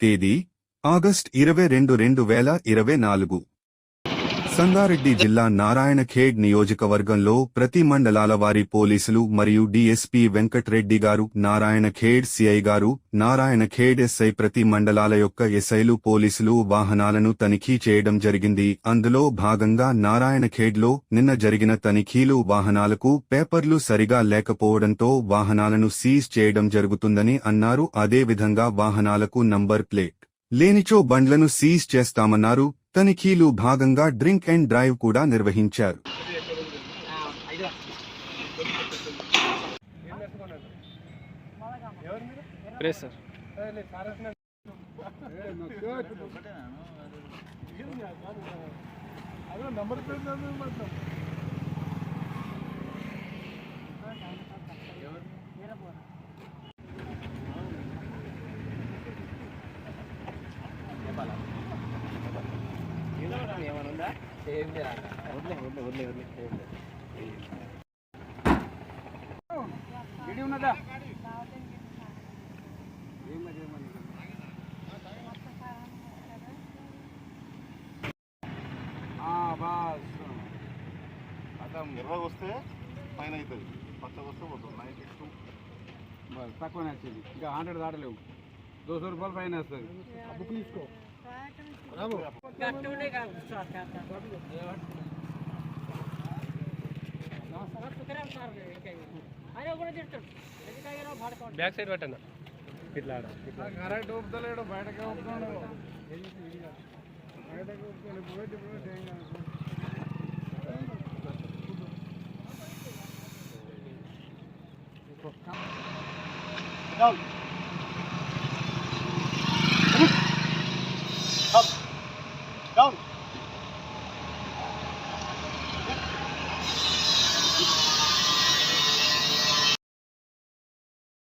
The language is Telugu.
తేదీ ఆగస్ట్ ఇరవై రెండు రెండు వేల ఇరవై నాలుగు. సంగారెడ్డి జిల్లా నారాయణఖేడ్ నియోజకవర్గంలో ప్రతి మండలాల వారి పోలీసులు మరియు డీఎస్పీ వెంకట్రెడ్డి గారు నారాయణఖేడ్ సిఐ గారు నారాయణఖేడ్ ఎస్ఐ ప్రతి మండలాల యొక్క ఎస్ఐలు పోలీసులు వాహనాలను తనిఖీ చేయడం జరిగింది. అందులో భాగంగా నారాయణఖేడ్లో నిన్న జరిగిన తనిఖీలు వాహనాలకు పేపర్లు సరిగా లేకపోవడంతో వాహనాలను సీజ్ చేయడం జరుగుతుందని అన్నారు. అదేవిధంగా వాహనాలకు నంబర్ ప్లేట్ లేనిచో బండ్లను సీజ్ చేస్తామన్నారు. తనిఖీలు భాగంగా డ్రింక్ అండ్ డ్రైవ్ కూడా నిర్వహించారు. ప్రెస్ ఎర్రగా వస్తే పైన అవుతుంది. పచ్చగా వస్తే పోతుంది. నైన్టీ టూ తక్కువనే వచ్చింది. ఇంకా హండ్రెడ్ దాటలేవు. దోశ రూపాయలు పైన వస్తుంది బుక్ తీసుకో. బ్యాక్ సైడ్ పెట్టండి ఇట్లా ఆడ. కరెక్ట్ ఊపుతలేడు బయటకే ఊపుతున్నాడు బయటకు ఊపుతాడు పోయి పోయి ఏం కాదు. Go. down.